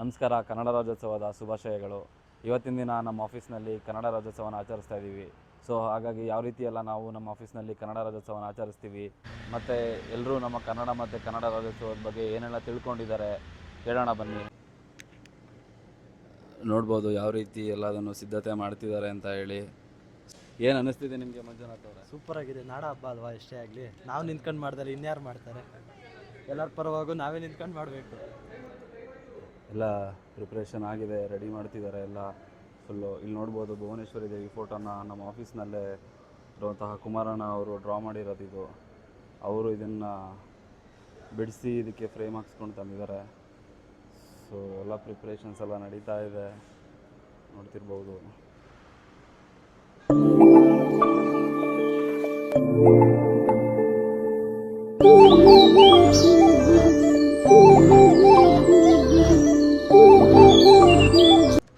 ನಮಸ್ಕಾರ, ಕನ್ನಡ ರಾಜ್ಯೋತ್ಸವದ ಶುಭಾಶಯಗಳು. ಇವತ್ತಿನ ದಿನ ನಮ್ಮ ಆಫೀಸ್ನಲ್ಲಿ ಕನ್ನಡ ರಾಜ್ಯೋತ್ಸವನ ಆಚರಿಸ್ತಾ ಇದ್ದೀವಿ. ಸೊ, ಹಾಗಾಗಿ ಯಾವ ರೀತಿ ಎಲ್ಲ ನಾವು ನಮ್ಮ ಆಫೀಸ್ನಲ್ಲಿ ಕನ್ನಡ ರಾಜ್ಯೋತ್ಸವನ ಆಚರಿಸ್ತೀವಿ, ಮತ್ತು ಎಲ್ಲರೂ ನಮ್ಮ ಕನ್ನಡ ಮತ್ತು ಕನ್ನಡ ರಾಜ್ಯೋತ್ಸವದ ಬಗ್ಗೆ ಏನೆಲ್ಲ ತಿಳ್ಕೊಂಡಿದ್ದಾರೆ ಕೇಳೋಣ ಬನ್ನಿ. ನೋಡ್ಬೋದು ಯಾವ ರೀತಿ ಎಲ್ಲದನ್ನು ಸಿದ್ಧತೆ ಮಾಡ್ತಿದ್ದಾರೆ ಅಂತ ಹೇಳಿ. ಏನು ಅನ್ನಿಸ್ತಿದೆ ನಿಮಗೆ ಮಂಜುನಾಥ್ ಅವರೇ? ಸೂಪರ್ ಆಗಿದೆ. ನಾಡ ಹಬ್ಬ ಅಲ್ವಾ? ಎಷ್ಟೇ ಆಗಲಿ. ನಾವು ನಿಂತ್ಕೊಂಡು ಮಾಡ್ತಾರೆ, ಇನ್ಯಾರು ಮಾಡ್ತಾರೆ? ಎಲ್ಲರ ಪರವಾಗೂ ನಾವೇ ನಿಂತ್ಕೊಂಡು ಮಾಡಬೇಕು. ಎಲ್ಲ ಪ್ರಿಪ್ರೇಷನ್ ಆಗಿದೆ ರೆಡಿ ಮಾಡ್ತಿದ್ದಾರೆ ಎಲ್ಲ. ಫುಲ್ಲು ಇಲ್ಲಿ ನೋಡ್ಬೋದು ಭುವನೇಶ್ವರಿ ದೇವಿ ಫೋಟೋನ ನಮ್ಮ ಆಫೀಸ್ನಲ್ಲೇ ಇರುವಂತಹ ಕುಮಾರಣ್ಣ ಅವರು ಡ್ರಾ ಮಾಡಿರೋದು ಇದು. ಅವರು ಇದನ್ನು ಬಿಡಿಸಿ ಇದಕ್ಕೆ ಫ್ರೇಮ್ ಹಾಕ್ಸ್ಕೊಂಡು ತಂದಿದ್ದಾರೆ. ಸೊ ಎಲ್ಲ ಪ್ರಿಪ್ರೇಷನ್ಸ್ ಎಲ್ಲ ನಡೀತಾ ಇದೆ. ನೋಡ್ತಿರ್ಬೋದು.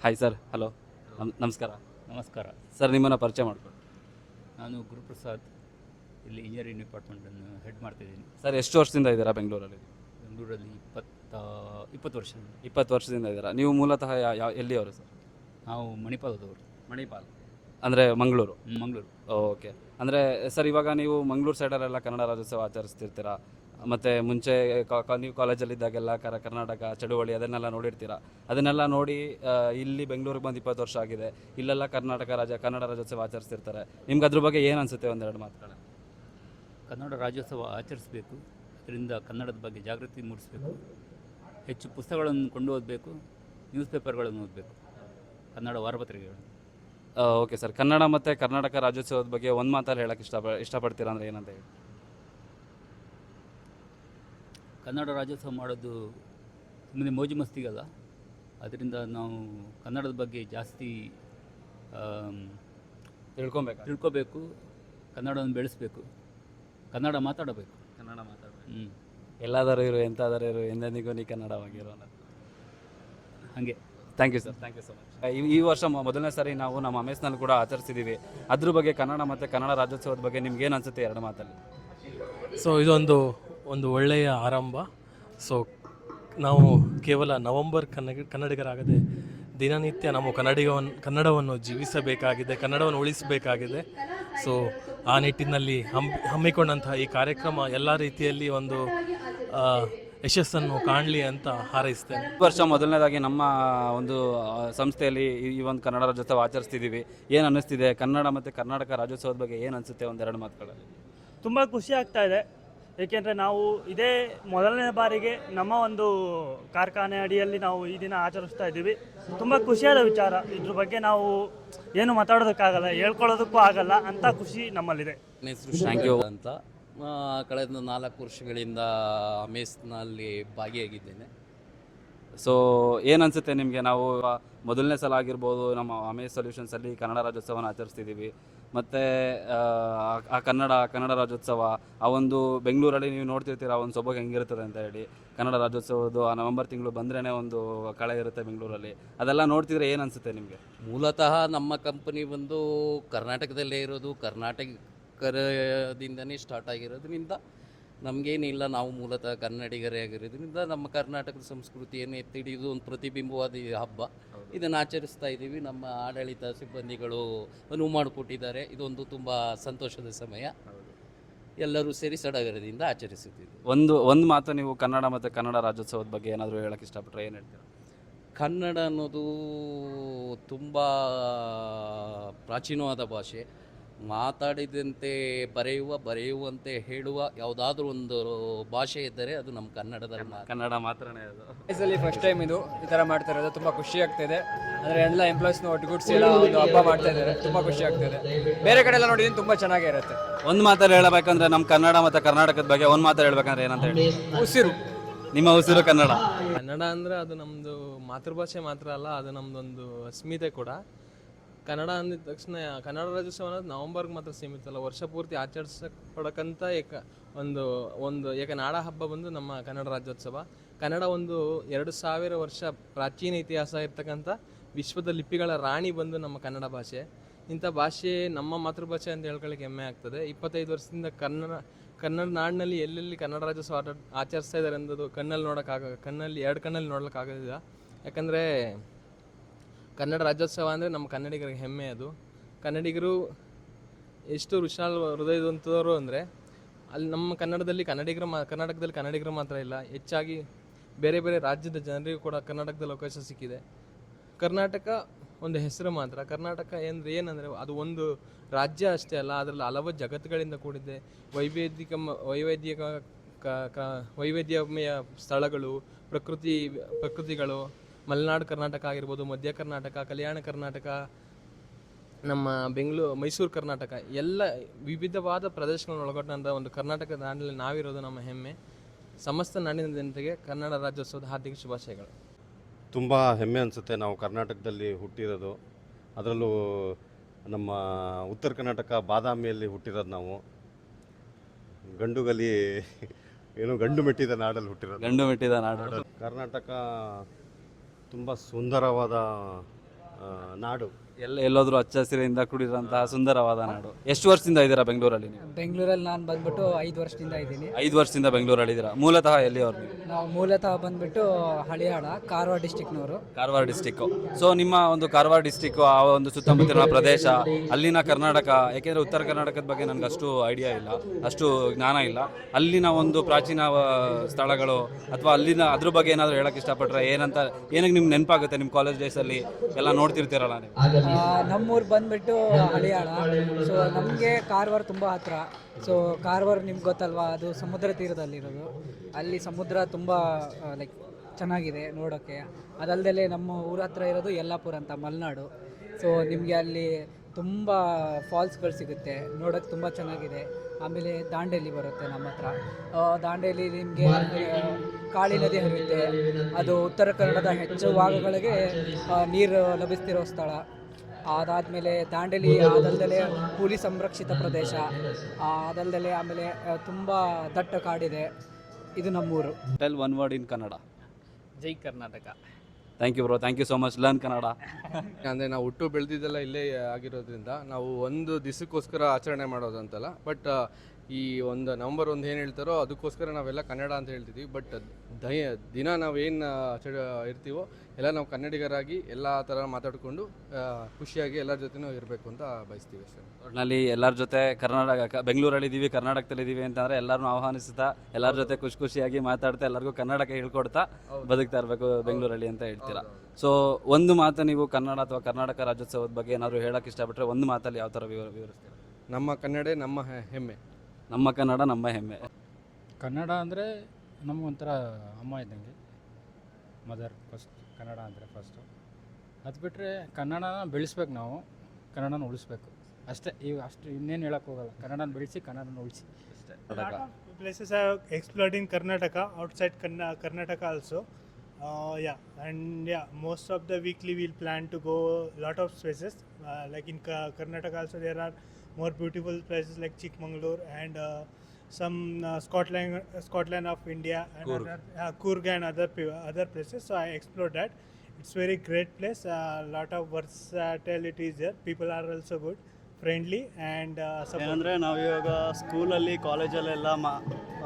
ಹಾಯ್ ಸರ್ ಹಲೋ ನಮ್ ನಮಸ್ಕಾರ ನಮಸ್ಕಾರ. ಸರ್ ನಿಮ್ಮನ್ನು ಪರಿಚಯ ಮಾಡಿಕೊಡಿ ನಾನು ಗುರುಪ್ರಸಾದ್ ಇಲ್ಲಿ ಇಂಜಿನಿಯರಿಂಗ್ ಡಿಪಾರ್ಟ್ಮೆಂಟನ್ನು ಹೆಡ್ ಮಾಡ್ತಿದ್ದೀನಿ. ಸರ್ ಎಷ್ಟು ವರ್ಷದಿಂದ ಇದ್ದೀರಾ ಬೆಂಗಳೂರಲ್ಲಿ? ಬೆಂಗಳೂರಲ್ಲಿ ಇಪ್ಪತ್ತ ಇಪ್ಪತ್ತು ವರ್ಷ ಇಪ್ಪತ್ತು ವರ್ಷದಿಂದ ಇದ್ದೀರಾ. ನೀವು ಮೂಲತಃ ಯಾ- ಯಾವ ಎಲ್ಲಿಯವರು ಸರ್ ನಾವು ಮಣಿಪಾಲದವರು. ಮಣಿಪಾಲ್. ಅಂದರೆ ಮಂಗಳೂರು? ಮಂಗಳೂರು. ಓಕೆ. ಅಂದರೆ ಸರ್ ಇವಾಗ ನೀವು ಮಂಗಳೂರು ಸೈಡಲ್ಲೆಲ್ಲ ಕನ್ನಡ ರಾಜ್ಯೋತ್ಸವ ಆಚರಿಸ್ತಿರ್ತೀರಾ? ಮತ್ತು ಮುಂಚೆ ಕಾ- ನೀವು ಕಾಲೇಜಲ್ಲಿದ್ದಾಗೆಲ್ಲ ಕರ ಕರ್ನಾಟಕ ಚಳುವಳಿ ಅದನ್ನೆಲ್ಲ ನೋಡಿರ್ತೀರಾ? ಅದನ್ನೆಲ್ಲ ನೋಡಿ ಇಲ್ಲಿ ಬೆಂಗಳೂರಿಗೆ ಬಂದು ಇಪ್ಪತ್ತು ವರ್ಷ ಆಗಿದೆ. ಇಲ್ಲೆಲ್ಲ ಕರ್ನಾಟಕ ರಾಜ್ಯ ಕನ್ನಡ ರಾಜ್ಯೋತ್ಸವ ಆಚರಿಸ್ತಿರ್ತಾರೆ. ನಿಮ್ಗೆ ಅದ್ರ ಬಗ್ಗೆ ಏನು ಅನಿಸುತ್ತೆ ಒಂದೆರಡು ಮಾತುಗಳು? ಕನ್ನಡ ರಾಜ್ಯೋತ್ಸವ ಆಚರಿಸಬೇಕು. ಇದರಿಂದ ಕನ್ನಡದ ಬಗ್ಗೆ ಜಾಗೃತಿ ಮೂಡಿಸಬೇಕು. ಹೆಚ್ಚು ಪುಸ್ತಕಗಳನ್ನು ಕೊಂಡು ಓದಬೇಕು. ನ್ಯೂಸ್ ಪೇಪರ್ಗಳನ್ನು ಓದಬೇಕು. ಕನ್ನಡ ವಾರಪತ್ರಿಕೆಗಳು. Okay sir. ಕನ್ನಡ ಮತ್ತು ಕರ್ನಾಟಕ ರಾಜ್ಯೋತ್ಸವದ ಬಗ್ಗೆ ಒಂದು ಮಾತಲ್ಲಿ ಹೇಳೋಕ್ಕೆ ಇಷ್ಟ ಇಷ್ಟಪಡ್ತೀರಾ ಅಂದರೆ ಏನಂತ ಹೇಳಿ? ಕನ್ನಡ ರಾಜ್ಯೋತ್ಸವ ಮಾಡೋದು ಸುಮ್ಮನೆ ಮೋಜು ಮಸ್ತಿಗಲ್ಲ. ಅದರಿಂದ ನಾವು ಕನ್ನಡದ ಬಗ್ಗೆ ಜಾಸ್ತಿ ತಿಳ್ಕೊಬೇಕು ತಿಳ್ಕೊಬೇಕು. ತಿಳ್ಕೋಬೇಕು ಕನ್ನಡವನ್ನು ಬೆಳೆಸಬೇಕು ಕನ್ನಡ ಮಾತಾಡಬೇಕು. ಕನ್ನಡ ಮಾತಾಡಬೇಕು. ಹ್ಞೂ ಎಲ್ಲಾದರೂ ಇರು ಎಂತಾದರೂ ಇರು ಎಂದೆಂದಿಗೂ ನೀ ಕನ್ನಡವಾಗಿರೋ ಅನ್ನೋದು. ಹಾಗೆ. Thank you sir thank you so much ಈ ವರ್ಷ ಮೊ- ಮೊದಲನೇ ಸಾರಿ ನಾವು ನಮ್ಮ ಅಮೇಸ್ನಲ್ಲಿ ಕೂಡ ಆಚರಿಸಿದ್ದೀವಿ ಅದ್ರ ಬಗ್ಗೆ ಕನ್ನಡ ಮತ್ತು ಕನ್ನಡ ರಾಜ್ಯೋತ್ಸವದ ಬಗ್ಗೆ ನಿಮ್ಗೆ ಏನು ಅನ್ಸುತ್ತೆ ಎರಡು ಮಾತಲ್ಲಿ? ಸೊ ಇದೊಂದು ಒಂದು ಒಳ್ಳೆಯ ಆರಂಭ. ಸೊ ನಾವು ಕೇವಲ ನವಂಬರ್ ಕನ್ನಡ ಕನ್ನಡಿಗರಾಗದೆ ದಿನನಿತ್ಯ ನಾವು ಕನ್ನಡಿಗವನ್ನು ಕನ್ನಡವನ್ನು ಜೀವಿಸಬೇಕಾಗಿದೆ ಕನ್ನಡವನ್ನು ಉಳಿಸಬೇಕಾಗಿದೆ. ಸೊ ಆ ನಿಟ್ಟಿನಲ್ಲಿ ಹಮ್ಮಿ ಹಮ್ಮಿಕೊಂಡಂತಹ ಈ ಕಾರ್ಯಕ್ರಮ ಎಲ್ಲ ರೀತಿಯಲ್ಲಿ ಒಂದು ಯಶಸ್ಸನ್ನು ಕಾಣಲಿ ಅಂತ ಹಾರೈಸ್ತೇನೆ. ಈ ವರ್ಷ ಮೊದಲನೇದಾಗಿ ನಮ್ಮ ಒಂದು ಸಂಸ್ಥೆಯಲ್ಲಿ ಈ ಈ ಒಂದು ಕನ್ನಡ ರಾಜ್ಯೋತ್ಸವ ಆಚರಿಸ್ತಿದ್ದೀವಿ. ಏನು ಅನ್ನಿಸ್ತಿದೆ? ಕನ್ನಡ ಮತ್ತು ಕರ್ನಾಟಕ ರಾಜ್ಯೋತ್ಸವದ ಬಗ್ಗೆ ಏನು ಅನಿಸುತ್ತೆ? ಒಂದೆರಡು ಮಾತುಗಳಲ್ಲಿ. ತುಂಬ ಖುಷಿ ಆಗ್ತಾ ಇದೆ. ಏಕೆಂದರೆ ನಾವು ಇದೇ ಮೊದಲನೇ ಬಾರಿಗೆ ನಮ್ಮ ಒಂದು ಕಾರ್ಖಾನೆ ಅಡಿಯಲ್ಲಿ ನಾವು ಈ ದಿನ ಆಚರಿಸ್ತಾ ಇದ್ದೀವಿ. ತುಂಬ ಖುಷಿಯಾದ ವಿಚಾರ. ಇದ್ರ ಬಗ್ಗೆ ನಾವು ಏನು ಮಾತಾಡೋದಕ್ಕಾಗಲ್ಲ, ಹೇಳ್ಕೊಳ್ಳೋದಕ್ಕೂ ಆಗಲ್ಲ ಅಂತ ಖುಷಿ ನಮ್ಮಲ್ಲಿದೆ. ಅಂತ. ಕಳೆದ ನಾಲ್ಕು ವರ್ಷಗಳಿಂದ ಮೇಸ್ನಲ್ಲಿ ಭಾಗಿಯಾಗಿದ್ದೇನೆ. ಸೊ ಏನನ್ಸುತ್ತೆ ನಿಮಗೆ? ನಾವು ಮೊದಲನೇ ಸಲ ಆಗಿರ್ಬೋದು, ನಮ್ಮ ಅಮೇಜ್ ಸೊಲ್ಯೂಷನ್ಸಲ್ಲಿ ಕನ್ನಡ ರಾಜ್ಯೋತ್ಸವನ ಆಚರಿಸ್ತಿದ್ದೀವಿ. ಮತ್ತು, ಆ ಕನ್ನಡ ಕನ್ನಡ ರಾಜ್ಯೋತ್ಸವ, ಆ ಒಂದು ಬೆಂಗಳೂರಲ್ಲಿ ನೀವು ನೋಡ್ತಿರ್ತೀರ, ಆ ಒಂದು ಸೊಬಗು ಹೆಂಗಿರ್ತದೆ ಅಂತ ಹೇಳಿ. ಕನ್ನಡ ರಾಜ್ಯೋತ್ಸವದ್ದು ಆ ನವೆಂಬರ್ ತಿಂಗಳು ಬಂದ್ರೇ ಒಂದು ಕಳೆ ಇರುತ್ತೆ ಬೆಂಗಳೂರಲ್ಲಿ. ಅದೆಲ್ಲ ನೋಡ್ತಿದ್ರೆ ಏನು ಅನಿಸುತ್ತೆ ನಿಮಗೆ? ಮೂಲತಃ ನಮ್ಮ ಕಂಪನಿ ಬಂದು ಕರ್ನಾಟಕದಲ್ಲೇ ಇರೋದು, ಕರ್ನಾಟಕದಿಂದನೇ ಸ್ಟಾರ್ಟ್ ಆಗಿರೋದ್ರಿಂದ ನಮಗೇನಿಲ್ಲ ನಾವು ಮೂಲತಃ ಕನ್ನಡಿಗರೇ ಆಗಿರೋದ್ರಿಂದ ನಮ್ಮ ಕರ್ನಾಟಕದ ಸಂಸ್ಕೃತಿಯನ್ನು ಎತ್ತಿಡಿಯೋದು ಒಂದು ಪ್ರತಿಬಿಂಬವಾದ ಹಬ್ಬ. ಇದನ್ನು ಆಚರಿಸ್ತಾ ಇದ್ದೀವಿ. ನಮ್ಮ ಆಡಳಿತ ಸಿಬ್ಬಂದಿಗಳು ಅನುವು ಮಾಡಿಕೊಟ್ಟಿದ್ದಾರೆ. ಇದೊಂದು ತುಂಬ ಸಂತೋಷದ ಸಮಯ. ಎಲ್ಲರೂ ಸೇರಿ ಸಡಗರದಿಂದ ಆಚರಿಸುತ್ತಿದ್ದೀವಿ. ಒಂದು ಒಂದು ಮಾತು ನೀವು ಕನ್ನಡ ಮತ್ತು ಕನ್ನಡ ರಾಜ್ಯೋತ್ಸವದ ಬಗ್ಗೆ ಏನಾದರೂ ಹೇಳೋಕೆ ಇಷ್ಟಪಟ್ಟರೆ ಏನು ಹೇಳ್ತೀರಾ? ಕನ್ನಡ ಅನ್ನೋದು ತುಂಬ ಪ್ರಾಚೀನವಾದ ಭಾಷೆ. ಮಾತಾಡಿದಂತೆ ಬರೆಯುವ ಬರೆಯುವಂತೆ ಹೇಳುವ ಯಾವುದಾದ್ರೂ ಒಂದು ಭಾಷೆ ಇದ್ದರೆ ಅದು ನಮ್ಮ ಕನ್ನಡದಲ್ಲಿ ಮಾತ್ರ ಕನ್ನಡ ಮಾತ್ರನೇ ಅದು. ಅಲ್ಲಿ ಫಸ್ಟ್ ಟೈಮ್ ಇದು ಈ ತರ ಮಾಡ್ತಾ ಇರೋದು. ತುಂಬಾ ಖುಷಿ ಆಗ್ತಿದೆ ಅಂದ್ರೆ ಎಲ್ಲ ಎಂಪ್ಲಾಯ್ಸ್ ಒಟ್ಟುಗೂಡಿಸಿ ಎಲ್ಲ ಒಂದು ಹಬ್ಬ ಮಾಡ್ತಾ ಇದ್ದಾರೆ. ತುಂಬಾ ಖುಷಿ ಆಗ್ತಿದೆ ಬೇರೆ ಕಡೆ ಎಲ್ಲ ನೋಡಿದೀನಿ ತುಂಬಾ ಚೆನ್ನಾಗೇ ಇರುತ್ತೆ. ಒಂದು ಮಾತಲ್ಲಿ ಹೇಳಬೇಕಂದ್ರೆ ನಮ್ಮ ಕನ್ನಡ ಮತ್ತೆ ಕರ್ನಾಟಕದ ಬಗ್ಗೆ ಒಂದು ಮಾತು ಹೇಳ್ಬೇಕಂದ್ರೆ ಏನಂತ ಹೇಳಿ? ಉಸಿರು. ನಿಮ್ಮ ಉಸಿರು ಕನ್ನಡ. ಕನ್ನಡ ಅಂದ್ರೆ ಅದು ನಮ್ದು ಮಾತೃಭಾಷೆ ಮಾತ್ರ ಅಲ್ಲ ಅದು ನಮ್ದೊಂದು ಅಸ್ಮಿತೆ ಕೂಡ. ಕನ್ನಡ ಅಂದಿದ ತಕ್ಷಣ ಕನ್ನಡ ರಾಜ್ಯೋತ್ಸವ ಅನ್ನೋದು ನವಂಬರ್ಗೆ ಮಾತ್ರ ಸೀಮಿತ ಅಲ್ಲ ವರ್ಷ ಪೂರ್ತಿ ಆಚರಿಸಪಡಕ್ಕಂಥ ಏಕ ಒಂದು ಒಂದು ಏಕ ನಾಡ ಹಬ್ಬ ಬಂದು ನಮ್ಮ ಕನ್ನಡ ರಾಜ್ಯೋತ್ಸವ. ಕನ್ನಡ ಒಂದು ಎರಡು ಸಾವಿರ ವರ್ಷ ಪ್ರಾಚೀನ ಇತಿಹಾಸ ಇರ್ತಕ್ಕಂಥ ವಿಶ್ವದ ಲಿಪಿಗಳ ರಾಣಿ ಬಂದು ನಮ್ಮ ಕನ್ನಡ ಭಾಷೆ. ಇಂಥ ಭಾಷೆ ನಮ್ಮ ಮಾತೃಭಾಷೆ ಅಂತ ಹೇಳ್ಕೊಳ್ಳಿಕ್ಕೆ ಹೆಮ್ಮೆ ಆಗ್ತದೆ. ಇಪ್ಪತ್ತೈದು ವರ್ಷದಿಂದ ಕನ್ನಡ ಕನ್ನಡ ನಾಡಿನಲ್ಲಿ ಎಲ್ಲೆಲ್ಲಿ ಕನ್ನಡ ರಾಜ್ಯೋತ್ಸವ ಆಟ- ಆಚರಿಸ್ತಾ ಇದ್ದಾರೆ ಅನ್ನೋದು ಕಣ್ಣಲ್ಲಿ ನೋಡೋಕ್ಕಾಗ, ಕಣ್ಣಲ್ಲಿ, ಎರಡು ಕಣ್ಣಲ್ಲಿ ನೋಡೋಕ್ಕಾಗೋದಿಲ್ಲ ಯಾಕಂದರೆ ಕನ್ನಡ ರಾಜ್ಯೋತ್ಸವ ಅಂದರೆ ನಮ್ಮ ಕನ್ನಡಿಗರಿಗೆ ಹೆಮ್ಮೆ ಅದು. ಕನ್ನಡಿಗರು ಎಷ್ಟು ವಿಶಾಲ ಹೃದಯದಂಥವರು ಅಂದರೆ ಅಲ್ಲಿ ನಮ್ಮ ಕನ್ನಡದಲ್ಲಿ ಕನ್ನಡಿಗರು ಮಾ, ಕರ್ನಾಟಕದಲ್ಲಿ ಕನ್ನಡಿಗರು ಮಾತ್ರ ಇಲ್ಲ, ಹೆಚ್ಚಾಗಿ ಬೇರೆ ಬೇರೆ ರಾಜ್ಯದ ಜನರಿಗೂ ಕೂಡ ಕರ್ನಾಟಕದಲ್ಲಿ ಅವಕಾಶ ಸಿಕ್ಕಿದೆ. ಕರ್ನಾಟಕ ಒಂದು ಹೆಸರು ಮಾತ್ರ. ಕರ್ನಾಟಕ ಅಂದರೆ ಏನಂದರೆ ಅದು ಒಂದು ರಾಜ್ಯ ಅಷ್ಟೇ ಅಲ್ಲ, ಅದರಲ್ಲಿ ಹಲವು ಜಗತ್ತುಗಳಿಂದ ಕೂಡಿದೆ. ವೈವೇದಿಕ ವೈವಿಧ್ಯಕ ಕ- ಕ- ವೈವಿಧ್ಯಮಯ ಸ್ಥಳಗಳು, ಪ್ರಕೃತಿ, ಪ್ರಕೃತಿಗಳು ಮಲೆನಾಡು ಕರ್ನಾಟಕ ಆಗಿರ್ಬೋದು ಮಧ್ಯ ಕರ್ನಾಟಕ ಕಲ್ಯಾಣ ಕರ್ನಾಟಕ ನಮ್ಮ ಬೆಂಗಳೂರು ಮೈಸೂರು ಕರ್ನಾಟಕ ಎಲ್ಲ ವಿವಿಧವಾದ ಪ್ರದೇಶಗಳನ್ನು ಒಳಗೊಂಡಂಥ ಒಂದು ಕರ್ನಾಟಕ ನಾಡಿನಲ್ಲಿ ನಾವಿರೋದು ನಮ್ಮ ಹೆಮ್ಮೆ. ಸಮಸ್ತ ನಾಡಿನ ಜನತೆಗೆ ಕನ್ನಡ ರಾಜ್ಯೋತ್ಸವದ ಹಾರ್ದಿಕ ಶುಭಾಶಯಗಳು. ತುಂಬ ಹೆಮ್ಮೆ ಅನಿಸುತ್ತೆ ನಾವು ಕರ್ನಾಟಕದಲ್ಲಿ ಹುಟ್ಟಿರೋದು. ಅದರಲ್ಲೂ ನಮ್ಮ ಉತ್ತರ ಕರ್ನಾಟಕ ಬಾದಾಮಿಯಲ್ಲಿ ಹುಟ್ಟಿರೋದು ನಾವು. ಗಂಡುಗಲಿ ಏನು ಗಂಡು ಮೆಟ್ಟಿದ ನಾಡಲ್ಲಿ ಹುಟ್ಟಿರೋದು. ಗಂಡು ಮೆಟ್ಟಿದ ನಾಡು ಕರ್ನಾಟಕ ತುಂಬ ಸುಂದರವಾದ ನಾಡು. ಎಲ್ಲ ಎಲ್ಲೋದ್ರೂ ಹಚ್ಚ ಹಸಿರಿಂದ ಕೂಡಿರೋಂತಹ ಸುಂದರವಾದ ನಾಡು. ಎಷ್ಟು ವರ್ಷದಿಂದ ಇದ್ದೀರಾ ಬೆಂಗಳೂರಲ್ಲಿ ನೀವು? ಬೆಂಗಳೂರಲ್ಲಿ ನಾನು ಬಂದ್ಬಿಟ್ಟು ಐದು ವರ್ಷದಿಂದ ಇದ್ದೀನಿ. ಐದು ವರ್ಷದಿಂದ ಬೆಂಗಳೂರಲ್ಲಿ ಇದ್ದೀರಾ? ಮೂಲತಃ ಎಲ್ಲಿಯವ್ರು ನೀವು? ನಾವು ಮೂಲತಃ ಬಂದ್ಬಿಟ್ಟು ಹಳಿಯಾಳ ಕಾರವಾರ ಡಿಸ್ಟಿಕ್ನವರು. ಕಾರವಾರ ಡಿಸ್ಟಿಕ್ಕು ಸೊ ನಿಮ್ಮ ಒಂದು ಕಾರವಾರ ಡಿಸ್ಟಿಕ್ ಆ ಒಂದು ಸುತ್ತಮುತ್ತಲಿನ ಪ್ರದೇಶ ಅಲ್ಲಿನ ಕರ್ನಾಟಕ ಯಾಕೆಂದ್ರೆ ಉತ್ತರ ಕರ್ನಾಟಕದ ಬಗ್ಗೆ ನನಗೆ ಅಷ್ಟು ಐಡಿಯಾ ಇಲ್ಲ ಅಷ್ಟು ಜ್ಞಾನ ಇಲ್ಲ. ಅಲ್ಲಿನ ಒಂದು ಪ್ರಾಚೀನ ಆ, ಸ್ಥಳಗಳು ಅಥವಾ ಅಲ್ಲಿನ ಅದ್ರ ಬಗ್ಗೆ ಏನಾದರೂ ಹೇಳಕ್ಕೆ ಇಷ್ಟಪಟ್ರೆ ಏನಂತ ಏನಕ್ಕೆ ನಿಮ್ಗೆ ನೆನಪಾಗುತ್ತೆ? ನಿಮ್ಮ ಕಾಲೇಜ್ ಡೇಸಲ್ಲಿ ಎಲ್ಲ ನೋಡ್ತಿರ್ತೀರಲ್ಲ ನೀವು? ನಮ್ಮೂರು ಬಂದ್ಬಿಟ್ಟು ಹಳಿಯಾಳ. ಸೊ ನಮಗೆ ಕಾರವಾರ ತುಂಬ ಹತ್ರ. ಸೊ ಕಾರವಾರ ನಿಮ್ಗೆ ಗೊತ್ತಲ್ವಾ? ಅದು ಸಮುದ್ರ ತೀರದಲ್ಲಿರೋದು. ಅಲ್ಲಿ ಸಮುದ್ರ ತುಂಬ ಲೈಕ್ ಚೆನ್ನಾಗಿದೆ ನೋಡೋಕ್ಕೆ ಅದಲ್ಲದೆ ನಮ್ಮ ಊರ ಹತ್ರ ಇರೋದು ಯಲ್ಲಾಪುರ ಅಂತ, ಮಲೆನಾಡು. ಸೊ ನಿಮಗೆ ಅಲ್ಲಿ ತುಂಬ ಫಾಲ್ಸ್ಗಳು ಸಿಗುತ್ತೆ. ನೋಡೋಕ್ಕೆ ತುಂಬ ಚೆನ್ನಾಗಿದೆ. ಆಮೇಲೆ ದಾಂಡೇಲಿ ಬರುತ್ತೆ ನಮ್ಮ ಹತ್ರ. ದಾಂಡೇಲಿ ನಿಮಗೆ ಕಾಳಿ ನದಿ ಹರಿಯುತ್ತೆ. ಅದು ಉತ್ತರ ಕನ್ನಡದ ಹೆಚ್ಚು ಭಾಗಗಳಿಗೆ ನೀರು ಲಭಿಸ್ತಿರೋ ಸ್ಥಳ. ಅದಾದಮೇಲೆ ದಾಂಡೇಲಿ ಅದಲ್ಲದೆ ಹುಲಿ ಸಂರಕ್ಷಿತ ಪ್ರದೇಶ. ಅದಲ್ಲದೆ ಆಮೇಲೆ ತುಂಬ ದಟ್ಟ ಕಾಡಿದೆ. ಇದು ನಮ್ಮೂರು. Tell one word in Kannada Jai Karnataka. Thank you bro thank you so much learn Kannada ಅಂದರೆ ನಾವು ಹುಟ್ಟು ಬೆಳೆದಿದ್ದೆಲ್ಲ ಇಲ್ಲೇ ಆಗಿರೋದ್ರಿಂದ ನಾವು ಒಂದು ದಿವಸಕ್ಕೋಸ್ಕರ ಆಚರಣೆ ಮಾಡೋದಂತಲ್ಲ. ಬಟ್ ಈ ಒಂದು ನವಂಬರ್ ಒಂದು ಏನು ಹೇಳ್ತಾರೋ ಅದಕ್ಕೋಸ್ಕರ ನಾವೆಲ್ಲ ಕನ್ನಡ ಅಂತ ಹೇಳ್ತಿದ್ವಿ. ಬಟ್ ದಯ ದಿನ ನಾವೇನು ಇರ್ತೀವೋ ಎಲ್ಲ ನಾವು ಕನ್ನಡಿಗರಾಗಿ ಎಲ್ಲ ಥರ ಮಾತಾಡಿಕೊಂಡು ಖುಷಿಯಾಗಿ ಎಲ್ಲರ ಜೊತೆನೂ ಇರಬೇಕು ಅಂತ ಬಯಸ್ತೀವಿ ಅಷ್ಟೇ. ಒಟ್ಟಿನಲ್ಲಿ ಎಲ್ಲರ ಜೊತೆ ಕರ್ನಾಟಕ ಬೆಂಗಳೂರಲ್ಲಿ ಇದ್ದೀವಿ ಕರ್ನಾಟಕದಲ್ಲಿ ಇದ್ದೀವಿ ಅಂತಂದರೆ ಎಲ್ಲರನ್ನೂ ಆಹ್ವಾನಿಸ್ತಾ ಎಲ್ಲರ ಜೊತೆ ಖುಷಿ ಖುಷಿಯಾಗಿ ಮಾತಾಡ್ತಾ ಎಲ್ಲರಿಗೂ ಕನ್ನಡಕ ಹೇಳ್ಕೊಡ್ತಾ ಬದುಕ್ತಾ ಇರಬೇಕು ಬೆಂಗಳೂರಲ್ಲಿ ಅಂತ ಹೇಳ್ತೀರಾ. ಸೊ ಒಂದು ಮಾತು ನೀವು ಕನ್ನಡ ಅಥವಾ ಕರ್ನಾಟಕ ರಾಜ್ಯೋತ್ಸವದ ಬಗ್ಗೆ ಏನಾದರೂ ಹೇಳೋಕ್ಕೆ ಇಷ್ಟಪಟ್ಟರೆ ಒಂದು ಮಾತಲ್ಲಿ ಯಾವ ಥರ ವಿವರ ವಿವರಿಸ್ತೀರಾ? ನಮ್ಮ ಕನ್ನಡ ನಮ್ಮ ಹೆಮ್ಮೆ. ನಮ್ಮ ಕನ್ನಡ ನಮ್ಮ ಹೆಮ್ಮೆ. ಕನ್ನಡ ಅಂದರೆ ನಮಗೊಂಥರ ಅಮ್ಮ ಇದ್ದಂಗೆ. ಮದರ್ ಫಸ್ಟ್ ಕನ್ನಡ ಅಂದರೆ ಫಸ್ಟು ಅದು ಬಿಟ್ಟರೆ ಕನ್ನಡನ ಬೆಳೆಸ್ಬೇಕು ನಾವು ಕನ್ನಡನ ಉಳಿಸ್ಬೇಕು. ಅಷ್ಟೇ ಈಗ ಅಷ್ಟು ಇನ್ನೇನು ಹೇಳೋಕ್ಕೋಗಲ್ಲ ಹೋಗಲ್ಲ. ಕನ್ನಡನ ಬೆಳೆಸಿ ಕನ್ನಡನ ಉಳಿಸಿ. ಅಷ್ಟೇ. Places are explored in Karnataka outside ಕನ್ನ Karnataka also yeah and yeah most of the weekly will plan to go lot of places like in Karnataka also there Ka- More beautiful places like Chikmangalore and uh, some uh, Scotland, Scotland of India and Coorg. other, uh, Coorg and other pe- other places. So I explored that. It's very great place. A lot of versatility is there. People are also good, friendly, and uh. ಏನಂದರೆ ನಾವು ಇವಾಗ ಸ್ಕೂಲಲ್ಲಿ ಕಾಲೇಜಲ್ಲೆಲ್ಲ ಮಾ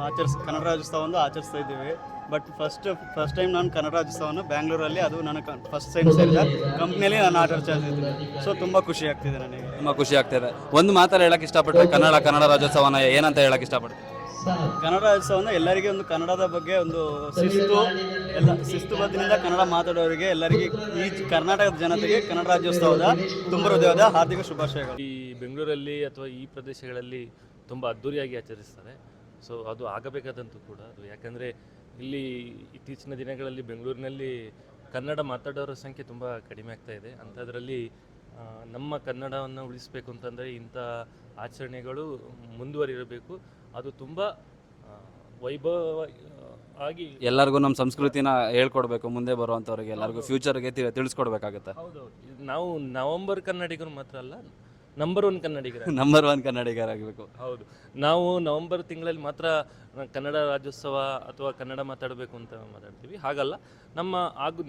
ಆಚರಿಸ್ ಕನ್ನಡ ರಾಜ್ಯೋತ್ಸವವನ್ನು ಆಚರಿಸ್ತಾ ಇದ್ದೀವಿ but first first time ನಾನು ಕನ್ನಡ ರಾಜ್ಯೋತ್ಸವನ ಬ್ಯಾಂಗ್ಳೂರಲ್ಲಿ ಅದು ನನಗೆ ಫಸ್ಟ್ ಟೈಮ್ ಸೇರಿದ ಕಂಪ್ನಿಯಲ್ಲಿ ನಾನು ಆಟ ಇದ್ದೀನಿ ಸೊ ತುಂಬ ಖುಷಿ ಆಗ್ತಿದೆ ನನಗೆ. ತುಂಬ ಖುಷಿ ಆಗ್ತಿದೆ. ಒಂದು ಮಾತಲ್ಲಿ ಹೇಳಕ್ಕೆ ಇಷ್ಟಪಟ್ಟರೆ ಕನ್ನಡ ಕನ್ನಡ ರಾಜ್ಯೋತ್ಸವನ ಏನಂತ ಹೇಳಕ್ಕೆ ಇಷ್ಟಪಡ್ತೀನಿ ಕನ್ನಡ ರಾಜ್ಯೋತ್ಸವನ ಎಲ್ಲರಿಗೆ ಒಂದು ಕನ್ನಡದ ಬಗ್ಗೆ ಒಂದು ಶಿಸ್ತು ಎಲ್ಲ ಶಿಸ್ತು ಬದ್ದಿನಿಂದ ಕನ್ನಡ ಮಾತಾಡೋರಿಗೆ ಎಲ್ಲರಿಗೆ ಈ ಕರ್ನಾಟಕದ ಜನತೆಗೆ ಕನ್ನಡ ರಾಜ್ಯೋತ್ಸವದ ತುಂಬ ಹೃದಯದ ಹಾರ್ದಿಕ ಶುಭಾಶಯಗಳು. ಈ ಬೆಂಗಳೂರಲ್ಲಿ ಅಥವಾ ಈ ಪ್ರದೇಶಗಳಲ್ಲಿ ತುಂಬ ಅದ್ದೂರಿಯಾಗಿ ಆಚರಿಸ್ತಾರೆ. ಸೊ ಅದು ಆಗಬೇಕಾದಂತೂ ಕೂಡ ಅದು. ಯಾಕಂದರೆ ಇಲ್ಲಿ ಇತ್ತೀಚಿನ ದಿನಗಳಲ್ಲಿ ಬೆಂಗಳೂರಿನಲ್ಲಿ ಕನ್ನಡ ಮಾತಾಡೋರ ಸಂಖ್ಯೆ ತುಂಬ ಕಡಿಮೆ ಆಗ್ತಾ ಇದೆ. ಅಂಥದ್ರಲ್ಲಿ ನಮ್ಮ ಕನ್ನಡವನ್ನು ಉಳಿಸಬೇಕು ಅಂತಂದರೆ ಇಂಥ ಆಚರಣೆಗಳು ಮುಂದುವರಿರಬೇಕು ಅದು ತುಂಬ ವೈಭವ ಆಗಿ ಎಲ್ಲರಿಗೂ ನಮ್ಮ ಸಂಸ್ಕೃತಿನ ಹೇಳ್ಕೊಡ್ಬೇಕು ಮುಂದೆ ಬರುವಂಥವ್ರಿಗೆ ಎಲ್ಲರಿಗೂ ಫ್ಯೂಚರ್ಗೆ ತಿಳಿಸ್ಕೊಡ್ಬೇಕಾಗುತ್ತೆ. ಹೌದೌದು ನಾವು ನವಂಬರ್ ಕನ್ನಡಿಗರು ಮಾತ್ರ ಅಲ್ಲ ನಂಬರ್ ಒನ್ ಕನ್ನಡಿಗರ. ನಂಬರ್ ಒನ್ ಕನ್ನಡಿಗರಾಗಬೇಕು. ಹೌದು. ನಾವು ನವೆಂಬರ್ ತಿಂಗಳಲ್ಲಿ ಮಾತ್ರ ಕನ್ನಡ ರಾಜ್ಯೋತ್ಸವ ಅಥವಾ ಕನ್ನಡ ಮಾತಾಡಬೇಕು ಅಂತ ಮಾತಾಡ್ತೀವಿ. ಹಾಗಲ್ಲ ನಮ್ಮ ಆಗು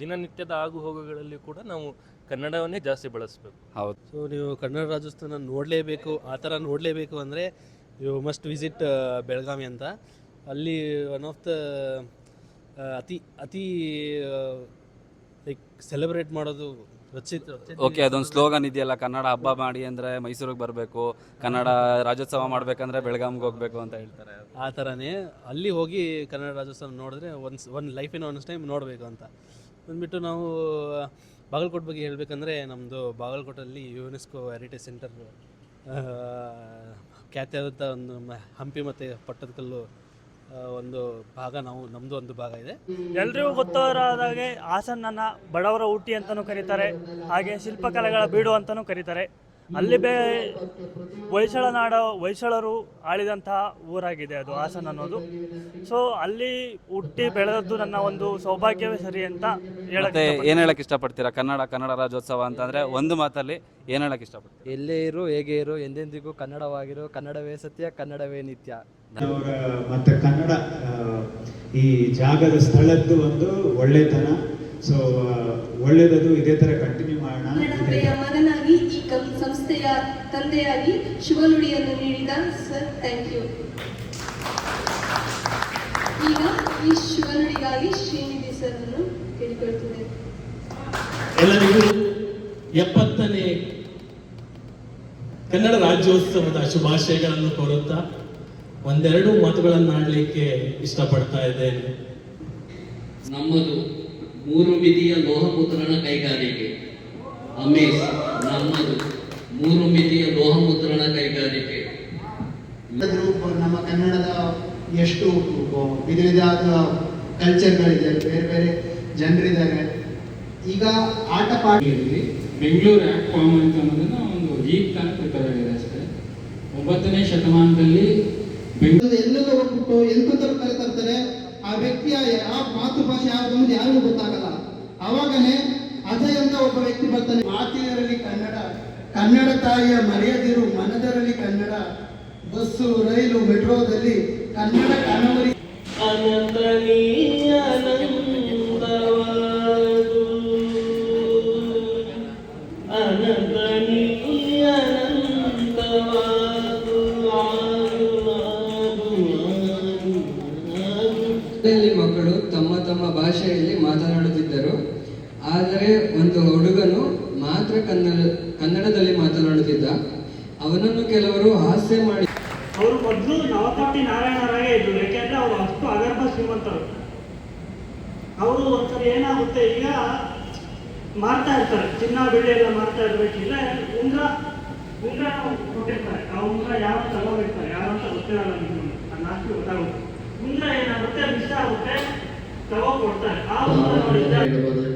ದಿನನಿತ್ಯದ ಆಗು ಹೋಗುಗಳಲ್ಲಿ ಕೂಡ ನಾವು ಕನ್ನಡವನ್ನೇ ಜಾಸ್ತಿ ಬಳಸಬೇಕು. ಹೌದು. ಸೊ ನೀವು ಕನ್ನಡ ರಾಜ್ಯೋತ್ಸವನ ನೋಡಲೇಬೇಕು ಆ ಥರ ನೋಡಲೇಬೇಕು ಅಂದರೆ ಯು ಮಸ್ಟ್ ವಿಸಿಟ್ ಬೆಳಗಾವಿ ಅಂತ. ಅಲ್ಲಿ ಒನ್ ಆಫ್ ದ ಅತಿ ಅತಿ ಲೈಕ್ ಸೆಲೆಬ್ರೇಟ್ ಮಾಡೋದು ಓಕೆ ಅದೊಂದು ಸ್ಲೋಗನ್ ಇದೆಯಲ್ಲ ಕನ್ನಡ ಹಬ್ಬ ಮಾಡಿ ಅಂದರೆ ಮೈಸೂರಿಗೆ ಬರಬೇಕು ಕನ್ನಡ ರಾಜ್ಯೋತ್ಸವ ಮಾಡಬೇಕಂದ್ರೆ ಬೆಳಗಾಂಗೆ ಹೋಗಬೇಕು ಅಂತ ಹೇಳ್ತಾರೆ. ಆ ತರನೇ ಅಲ್ಲಿ ಹೋಗಿ ಕನ್ನಡ ರಾಜ್ಯೋತ್ಸವ ನೋಡಿದ್ರೆ ಒಂದು ಒಂದು ಲೈಫಿನ ಒಂದು ಟೈಮ್ ನೋಡಬೇಕು ಅಂತ. ಬಂದ್ಬಿಟ್ಟು ನಾವು ಬಾಗಲಕೋಟೆ ಬಗ್ಗೆ ಹೇಳಬೇಕಂದ್ರೆ ನಮ್ಮದು ಬಾಗಲಕೋಟಲ್ಲಿ ಯುನೆಸ್ಕೋ ಹೆರಿಟೇಜ್ ಸೆಂಟರ್ ಖ್ಯಾತಿಯಾದಂಥ ಒಂದು ಹಂಪಿ ಮತ್ತು ಪಟ್ಟದಕಲ್ಲು ಒಂದು ಭಾಗ ನಾವು ನಮ್ಮದು ಒಂದು ಭಾಗ ಇದೆ. ಎಲ್ರಿಗೂ ಗೊತ್ತವರಾದಾಗೆ ಹಾಸನನ್ನ ಬಡವರ ಊಟಿ ಅಂತಲೂ ಕರೀತಾರೆ, ಹಾಗೆ ಶಿಲ್ಪಕಲೆಗಳ ಬೀಡು ಅಂತಲೂ ಕರೀತಾರೆ. ಅಲ್ಲಿ ಬೇ ಹೊಯ್ಸಳ ನಾಡ ಹೊಯ್ಸಳರು ಆಳಿದಂತಹ ಊರಾಗಿದೆ ಅದು ಹಾಸನ ಅನ್ನೋದು. ಸೊ ಅಲ್ಲಿ ಹುಟ್ಟಿ ಬೆಳೆದದ್ದು ನನ್ನ ಒಂದು ಸೌಭಾಗ್ಯವೇ ಸರಿ ಅಂತ ಹೇಳಕ್ಕೆ. ಏನು ಹೇಳಕ್ ಇಷ್ಟಪಡ್ತೀರಾ? ಕನ್ನಡ ಕನ್ನಡ ರಾಜ್ಯೋತ್ಸವ ಅಂತಂದ್ರೆ ಒಂದು ಮಾತಲ್ಲಿ ಏನು ಹೇಳಕ್ ಇಷ್ಟಪಡ್ತೀರಾ? ಎಲ್ಲೇ ಇರು ಹೇಗೆ ಇರು ಎಂದೆಂದಿಗೂ ಕನ್ನಡವಾಗಿರು ಕನ್ನಡವೇ ಸತ್ಯ ಕನ್ನಡವೇ ನಿತ್ಯ. ಮತ್ತೆ ಕನ್ನಡ ಈ ಜಾಗದ ಸ್ಥಳದ್ದು ಒಂದು ಒಳ್ಳೆತನ. ಸೊ ಒಳ್ಳೇದದು ಇದೇ ಥರ ಕಂಟಿನ್ಯೂ ಮಾಡೋಣ. ಸಂಸ್ಥೆಯ ತಂದೆಯಾಗಿ ಶಿವನುಡಿಯನ್ನು ನೀಡಿದ ಸರ್ ಥ್ಯಾಂಕ್ ಯು ಈಗ ಈ ಶುಭನುಡಿಗಾಗಿ ಶ್ರೀನಿಧಿ ಸರ್ ಅನ್ನು ಕೇಳಿಕೊಳ್ತೇನೆ. ಎಲ್ಲರಿಗೂ ಎಪ್ಪತ್ತನೇ ಕನ್ನಡ ರಾಜ್ಯೋತ್ಸವದ ಶುಭಾಶಯಗಳನ್ನು ಕೋರುತ್ತಾ ಒಂದೆರಡು ಮಾತುಗಳನ್ನಾಡಲಿಕ್ಕೆ ಇಷ್ಟಪಡ್ತಾ ಇದ್ದೇನೆ. ನಮ್ಮದು ಮೂರು ಮಿತಿಯ ಲೋಹ ಮುದ್ರಣ ಕೈಗಾರಿಕೆ. ಅಮೇಸ್ ನಮ್ಮದು ಮೂರು ಮಿತಿಯ ಲೋಹ ಮುದ್ರಣ ಕೈಗಾರಿಕೆ ನಮ್ಮ ಕನ್ನಡದ ಎಷ್ಟು ವಿಧ ವಿಧವಾದ ಕಲ್ಚರ್ಗಳಿದೆ ಬೇರೆ ಬೇರೆ ಜನರಿದ್ದಾರೆ. ಈಗ ಆಟ ಪಾಠದಲ್ಲಿ ಬೆಂಗಳೂರು ಆ್ಯಕ್ಟ್ ಫಾರ್ಮ್ ಅಂತ ಅನ್ನೋದನ್ನ ಒಂದು ಈಗ ತಾನೇ ಪ್ರಿಪೇರ್ ಆಗಿದೆ ಅಷ್ಟೇ. ಒಂಬತ್ತನೇ ಶತಮಾನದಲ್ಲಿ ಬೆಂಗಳೂರು ಎಲ್ಲೆಲ್ಲ ಹೋಗ್ಬಿಟ್ಟು ಎಲ್ಕಂತರು ಕರೆತರ್ತಾರೆ ಆ ವ್ಯಕ್ತಿಯ ಆ ಮಾತೃಭಾಷೆ ಯಾರು ಅನ್ನೋದು ಯಾರಿಗೂ ಗೊತ್ತಾಗಲ್ಲ. ಅವಾಗಲೇ ಅಜಯ್ ಅಂತ ಒಬ್ಬ ವ್ಯಕ್ತಿ ಬರ್ತಾನೆ. ಮಾತಿನರಲ್ಲಿ ಕನ್ನಡ ಕನ್ನಡ ತಾಯಿಯ ಮರೆಯದಿರು ಮನದರಲ್ಲಿ ಕನ್ನಡ ಬಸ್ಸು ರೈಲು ಮೆಟ್ರೋದಲ್ಲಿ ಕನ್ನಡ ಕನ್ನಡಿ ಮಾತ್ರ ಕನ್ನಡ ಕನ್ನಡದಲ್ಲಿ ಮಾತನಾಡುತ್ತಿದ್ದ ಅವನನ್ನು ಕೆಲವರು ಹಾಸ್ಯ ಮಾಡಿ ಅವರು ಮೊದಲು ನವಕೋಟಿ ನಾರಾಯಣರಾಗೆ ಇದ್ರು ಯಾಕೆಂದ್ರೆ ಅವರು ಅಷ್ಟು ಅಗರ್ಭ ಶ್ರೀಮಂತರು. ಅವರು ಒಂಥರ ಏನಾಗುತ್ತೆ ಈಗ ಮಾರ್ತಾ ಇರ್ತಾರೆ ಚಿನ್ನ ಬೆಳ್ಳಿ ಎಲ್ಲ ಮಾರ್ತಾ ಇರ್ಬೇಕಿಲ್ಲ ಉಂಗ್ರ ಉಂಗ್ರ ಕೊಟ್ಟಿರ್ತಾರೆ. ಆ ಉಂಗ್ರ ಯಾರು ತಗೋಬೇಕಾರೆ ಯಾರು ಅಂತ ಗೊತ್ತಿರಲ್ಲ ನಿಮ್ಗೆ ಅದು ನಾಲ್ಕು ಗೊತ್ತಾಗುತ್ತೆ. ಉಂಗ್ರ ಏನಾಗುತ್ತೆ ಮಿಸ್ ಆಗುತ್ತೆ ತಗೋ ಕೊಡ್ತಾರೆ ಆ ಉಂಗ್ರ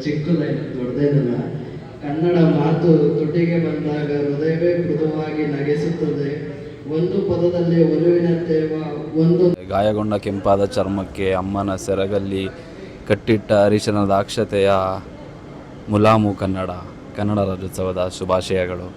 ಚಿಕ್ಕ ದೊಡ್ಡದೇನಲ್ಲ ಕನ್ನಡ ಮಾತು ತುಟಿಗೆ ಬಂದಾಗ ಹೃದಯವೇ ಮೃದುವಾಗಿ ನಗಿಸುತ್ತದೆ. ಒಂದು ಪದದಲ್ಲಿ ಒಲುವಿನ ತೇವ, ಒಂದು ಗಾಯಗೊಂಡ ಕೆಂಪಾದ ಚರ್ಮಕ್ಕೆ ಅಮ್ಮನ ಸೆರಗಲ್ಲಿ ಕಟ್ಟಿಟ್ಟ ಅರಿಶಿನ ದಾಕ್ಷತೆಯ ಮುಲಾಮು ಕನ್ನಡ ಕನ್ನಡ ರಾಜ್ಯೋತ್ಸವದ ಶುಭಾಶಯಗಳು.